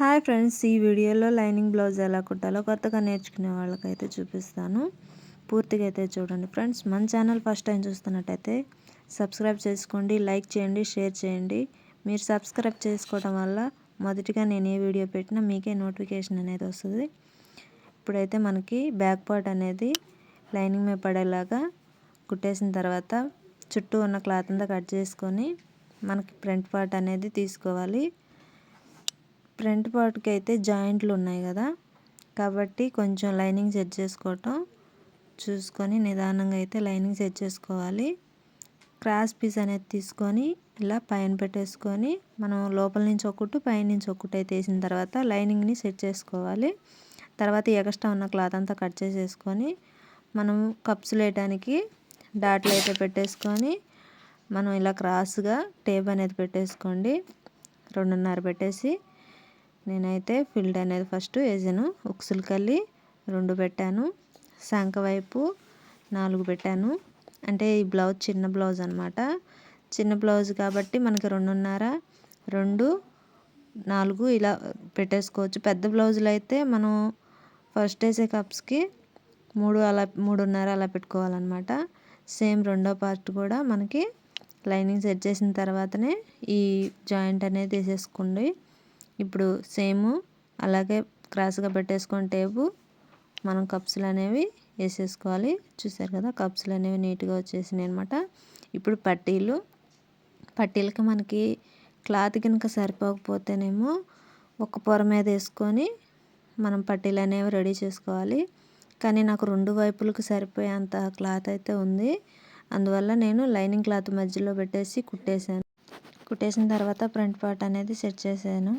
Hi friends ఈ వీడియోలో lining blouse ఎలా కుట్టాలో కొత్తగా నేర్చుకునే వాళ్ళకైతే చూపిస్తాను. పూర్తిగా అయితే చూడండి ఫ్రెండ్స్ మన ఛానల్ ఫస్ట్ టైం చూస్తున్నట్టయితే సబ్స్క్రైబ్ చేసుకోండి లైక్ చేయండి షేర్ చేయండి. మీరు సబ్స్క్రైబ్ చేసుకోవడం వల్ల మొదటిగా నేను ఏ వీడియో పెట్టినా మీకే నోటిఫికేషన్ అనేది వస్తుంది. ఇప్పుడైతే మనకి బ్యాక్ పార్ట్ అనేది లైనింగ్ మీద పడేలాగా కుట్టేసిన తర్వాత చుట్టూ ఉన్న క్లాత్ అంతా కట్ చేసుకొని మనకి ఫ్రంట్ పార్ట్ అనేది తీసుకోవాలి. ఫ్రంట్ పార్ట్కి అయితే జాయింట్లు ఉన్నాయి కదా. కాబట్టి కొంచెం లైనింగ్ సెట్ చేసుకోవటం చూసుకొని నిదానంగా అయితే లైనింగ్ సెట్ చేసుకోవాలి. క్రాస్ పీస్ అనేది తీసుకొని ఇలా పైన పెట్టేసుకొని మనం లోపల నుంచి ఒకటి పైన నుంచి ఒకటి అయితే వేసిన తర్వాత లైనింగ్ని సెట్ చేసుకోవాలి. తర్వాత ఎక్స్ట్రా ఉన్న క్లాత్ అంతా కట్ చేసేసుకొని మనం కప్స్ వేయడానికి డాట్లు అయితే పెట్టేసుకొని మనం ఇలా క్రాస్గా టేప్ అనేది పెట్టేసుకోండి. రెండున్నర పెట్టేసి నేనైతే ఫిల్డ్ అనేది ఫస్ట్ వేసాను. ఉక్సులు కల్లి రెండు పెట్టాను. శంఖ వైపు నాలుగు పెట్టాను. అంటే ఈ బ్లౌజ్ చిన్న బ్లౌజ్ అనమాట చిన్న బ్లౌజ్ కాబట్టి మనకి రెండున్నర రెండు నాలుగు ఇలా పెట్టేసుకోవచ్చు. పెద్ద బ్లౌజులు అయితే మనం ఫస్ట్ వేసే కప్స్కి మూడు అలా మూడున్నర అలా పెట్టుకోవాలన్నమాట. సేమ్ రెండో పార్ట్ కూడా మనకి లైనింగ్ సెట్ చేసిన తర్వాతనే ఈ జాయింట్ అనేది వేసేసుకోండి. ఇప్పుడు సేమ్ అలాగే క్రాస్గా పెట్టేసుకొని టేపు మనం కప్స్లు అనేవి వేసేసుకోవాలి. చూసారు కదా కప్స్లు అనేవి నీట్గా వచ్చేసినాయి అనమాట ఇప్పుడు పట్టీలు పట్టీలకి మనకి క్లాత్ కనుక సరిపోకపోతేనేమో ఒక పొర మీద వేసుకొని మనం పట్టీలు అనేవి రెడీ చేసుకోవాలి. కానీ నాకు రెండు వైపులకు సరిపోయేంత క్లాత్ అయితే ఉంది. అందువల్ల నేను లైనింగ్ క్లాత్ మధ్యలో పెట్టేసి కుట్టేశాను. కుట్టేసిన తర్వాత ఫ్రంట్ పార్ట్ అనేది సెట్ చేశాను.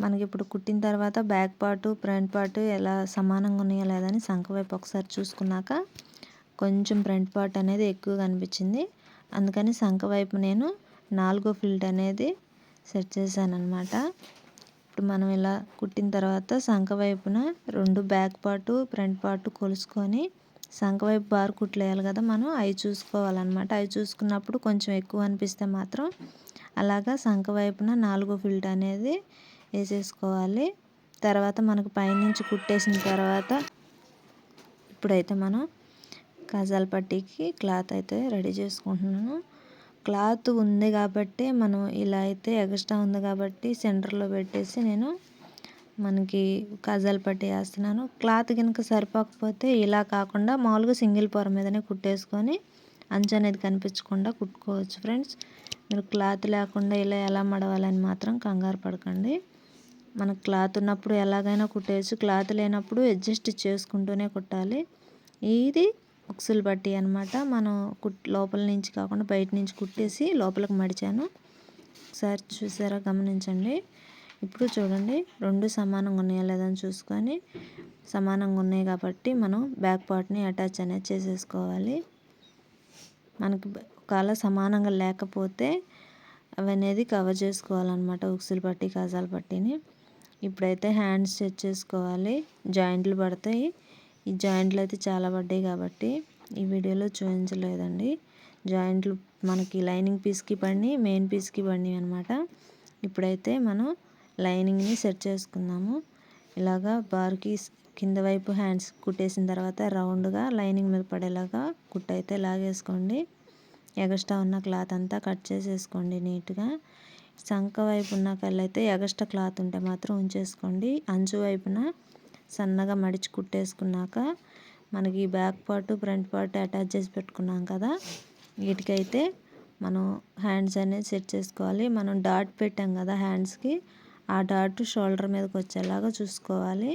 మనకి ఇప్పుడు కుట్టిన తర్వాత బ్యాక్ పార్ట్ ఫ్రంట్ పార్ట్ ఎలా సమానంగా ఉన్నాయో లేదని సంఖ వైపు ఒకసారి చూసుకున్నాక కొంచెం ఫ్రంట్ పార్ట్ అనేది ఎక్కువ కనిపించింది. అందుకని సంఖ వైపు నేను నాలుగో ఫిల్ట్ అనేది సెట్ చేశాను అనమాట ఇప్పుడు మనం ఇలా కుట్టిన తర్వాత సంఖ వైపున రెండు బ్యాక్ పార్ట్ ఫ్రంట్ పార్ట్ కొలుసుకొని సంఖ వైపు బార్ కుట్లేయాలి కదా మనం అవి చూసుకోవాలన్నమాట. అవి చూసుకున్నప్పుడు కొంచెం ఎక్కువ అనిపిస్తే మాత్రం అలాగా సంఖ వైపున నాలుగో ఫిల్ట్ అనేది వేసేసుకోవాలి. తర్వాత మనకు పైనుంచి కుట్టేసిన తర్వాత ఇప్పుడైతే మనం కజాల పట్టీకి క్లాత్ అయితే రెడీ చేసుకుంటున్నాను. క్లాత్ ఉంది కాబట్టి మనం ఇలా అయితే ఎగస్ట్రా ఉంది కాబట్టి సెంటర్లో పెట్టేసి నేను మనకి కజాల పట్టి వేస్తున్నాను. క్లాత్ కనుక సరిపోకపోతే ఇలా కాకుండా మామూలుగా సింగిల్ పొర మీదనే కుట్టేసుకొని అంచు అనేది కనిపించకుండా కుట్టుకోవచ్చు ఫ్రెండ్స్. మీరు క్లాత్ లేకుండా ఇలా ఎలా మడవాలని మాత్రం కంగారు పడకండి. మనకు క్లాత్ ఉన్నప్పుడు ఎలాగైనా కుట్టేయచ్చు. క్లాత్ లేనప్పుడు అడ్జస్ట్ చేసుకుంటూనే కుట్టాలి. ఇది ఉక్సులు బట్టి అనమాట మనం కుట్ లోపల నుంచి కాకుండా బయట నుంచి కుట్టేసి లోపలికి మడిచాను. ఒకసారి చూసారా? గమనించండి. ఇప్పుడు చూడండి. రెండు సమానంగా ఉన్నాయా లేదని చూసుకొని సమానంగా ఉన్నాయి కాబట్టి మనం బ్యాక్ పార్ట్ని అటాచ్ అనేది చేసేసుకోవాలి. మనకి ఒకవేళ సమానంగా లేకపోతే అవి అనేది కవర్ చేసుకోవాలన్నమాట ఉక్సులు పట్టి కాజాల పట్టిని ఇప్పుడైతే హ్యాండ్స్ సెట్ చేసుకోవాలి. జాయింట్లు పడతాయి. ఈ జాయింట్లు అయితే చాలా పడ్డాయి కాబట్టి ఈ వీడియోలో చూపించలేదండి. జాయింట్లు మనకి లైనింగ్ పీస్కి పడి మెయిన్ పీస్కి పడినాయి అనమాట ఇప్పుడైతే మనం లైనింగ్ని సెట్ చేసుకుందాము. ఇలాగా బార్కి కింద వైపు హ్యాండ్స్ కుట్టేసిన తర్వాత రౌండ్గా లైనింగ్ మీద పడేలాగా కుట్టయితే లాగేసుకోండి. ఎగస్ట్రా ఉన్న క్లాత్ అంతా కట్ చేసేసుకోండి నీట్గా. సంక వైపు ఉన్న కళ్ళైతే ఎగస్ట్రా క్లాత్ ఉంటే మాత్రం ఉంచేసుకోండి. అంచు వైపున సన్నగా మడిచి కుట్టేసుకున్నాక మనకి back part front part attach చేసి పెట్టుకున్నాం కదా వీటికైతే మనం హ్యాండ్స్ అనేది సెట్ చేసుకోవాలి. మనం డాట్ పెట్టాం కదా హ్యాండ్స్కి ఆ డాట్ షోల్డర్ మీదకి వచ్చేలాగా చూసుకోవాలి.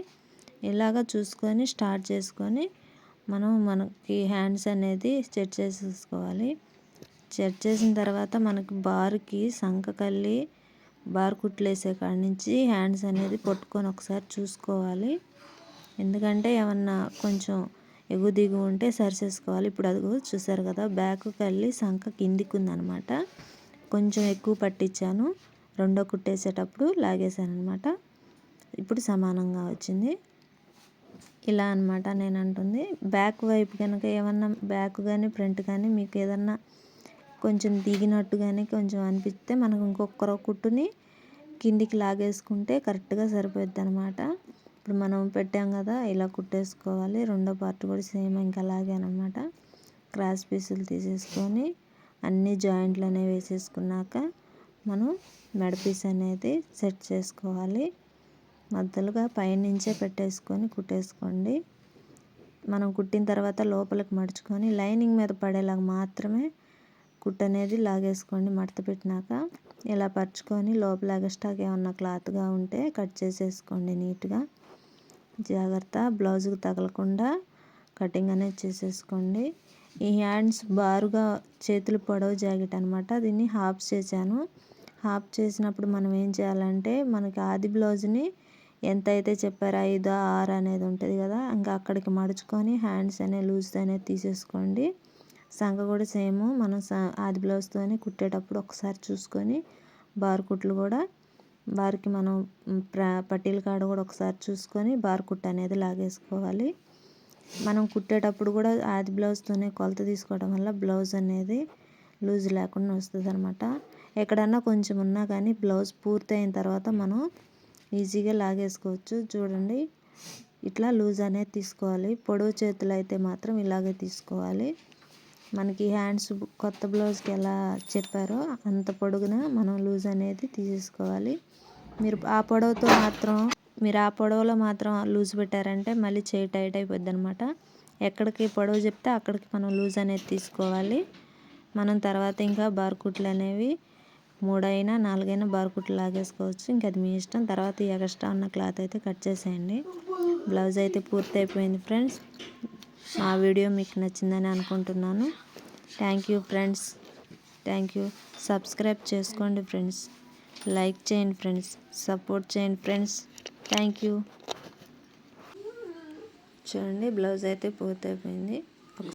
ఇలాగ చూసుకొని స్టార్ట్ చేసుకొని మనం మనకి హ్యాండ్స్ అనేది సెట్ చేసేసుకోవాలి. సెట్ చేసిన తర్వాత మనకి బార్కి సంకకల్లి బార్ కుట్లేసే కాడి నుంచి హ్యాండ్స్ అనేది పట్టుకొని ఒకసారి చూసుకోవాలి. ఎందుకంటే ఏమన్నా కొంచెం ఎగు దిగు ఉంటే సరిచేసుకోవాలి. ఇప్పుడు అది చూసారు కదా బ్యాక్ కళ్ళి సంక కిందికి ఉందనమాట కొంచెం ఎక్కువ పట్టించాను. రెండో కుట్టేసేటప్పుడు లాగేశాను అనమాట ఇప్పుడు సమానంగా వచ్చింది. ఇలా అనమాట నేను అంటుంది బ్యాక్ వైపు కనుక ఏమన్నా బ్యాక్ కానీ ఫ్రంట్ కానీ మీకు ఏదన్నా కొంచెం దిగినట్టుగానే కొంచెం అనిపిస్తే మనకు ఇంకొక కుట్టుని కిందికి లాగేసుకుంటే కరెక్ట్గా సరిపోద్ది అనమాట ఇప్పుడు మనం పెట్టాం కదా ఇలా కుట్టేసుకోవాలి. రెండో పార్ట్ కూడా సేమ్ ఇంకా అలాగే అనమాట క్రాస్ పీసులు తీసేసుకొని అన్ని జాయింట్లు అనేవి వేసేసుకున్నాక మనం మెడ పీస్ అనేది సెట్ చేసుకోవాలి. మధ్యలోగా పైనుంచే పెట్టేసుకొని కుట్టేసుకోండి. మనం కుట్టిన తర్వాత లోపలికి మడుచుకొని లైనింగ్ మీద పడేలాగా మాత్రమే కుట్ అనేది లాగేసుకోండి మడత పెట్టినాక. ఇలా పరుచుకొని లోపల ఎగస్టాక్ ఏమన్నా క్లాత్గా ఉంటే కట్ చేసేసుకోండి నీట్గా. జాగ్రత్త బ్లౌజ్కి తగలకుండా కటింగ్ అనేది చేసేసుకోండి. ఈ హ్యాండ్స్ బారుగా చేతులు పొడవు జాకెట్ అనమాట దీన్ని హాఫ్ చేశాను. హాఫ్ చేసినప్పుడు మనం ఏం చేయాలంటే మనకి ఆది బ్లౌజ్ని ఎంత అయితే చెప్పారో ఐదు ఆరు అనేది ఉంటుంది కదా ఇంకా అక్కడికి మడుచుకొని హ్యాండ్స్ అనే లూజ్ అనేది తీసేసుకోండి. సంఖ కూడా సేమ్. మనం ఆది బ్లౌజ్తోనే కుట్టేటప్పుడు ఒకసారి చూసుకొని బార్ కుట్లు కూడా బార్కి మనం పట్టీల కాడ కూడా ఒకసారి చూసుకొని బార్ కుట్ అనేది లాగేసుకోవాలి. మనం కుట్టేటప్పుడు కూడా ఆది బ్లౌజ్తోనే కొలత తీసుకోవడం వల్ల బ్లౌజ్ అనేది లూజ్ లేకుండా వస్తుంది అనమాట ఎక్కడన్నా కొంచెం ఉన్నా కానీ బ్లౌజ్ పూర్తయిన తర్వాత మనం ఈజీగా లాగేసుకోవచ్చు. చూడండి ఇట్లా లూజ్ అనేది తీసుకోవాలి. పొడవు చేతులు అయితే మాత్రం ఇలాగే తీసుకోవాలి. మనకి హ్యాండ్స్ కొత్త బ్లౌజ్కి ఎలా చెప్పారో అంత పొడుగున మనం లూజ్ అనేది తీసేసుకోవాలి. మీరు ఆ పొడవుతో మాత్రం మీరు ఆ పొడవులో మాత్రం లూజ్ పెట్టారంటే మళ్ళీ చేయి టైట్ అయిపోద్ది అనమాట ఎక్కడికి పొడవు చెప్తే అక్కడికి మనం లూజ్ అనేది తీసుకోవాలి. మనం తర్వాత ఇంకా బార్కుట్లు అనేవి మూడైనా నాలుగైనా బార్కుట్లు లాగేసుకోవచ్చు. ఇంకా అది మీ ఇష్టం. తర్వాత ఎగస్ట్రా ఎక్స్ట్రా ఉన్న క్లాత్ అయితే కట్ చేసేయండి. బ్లౌజ్ అయితే పూర్తి అయిపోయింది ఫ్రెండ్స్. మా వీడియో మీకు నచ్చిందని అనుకుంటున్నాను. Thank you friends thank you subscribe చేసుకోండి ఫ్రెండ్స్ లైక్ చేయండి ఫ్రెండ్స్ సపోర్ట్ చేయండి ఫ్రెండ్స్ థ్యాంక్ యూ చూడండి బ్లౌజ్ అయితే పూర్తయిపోయింది.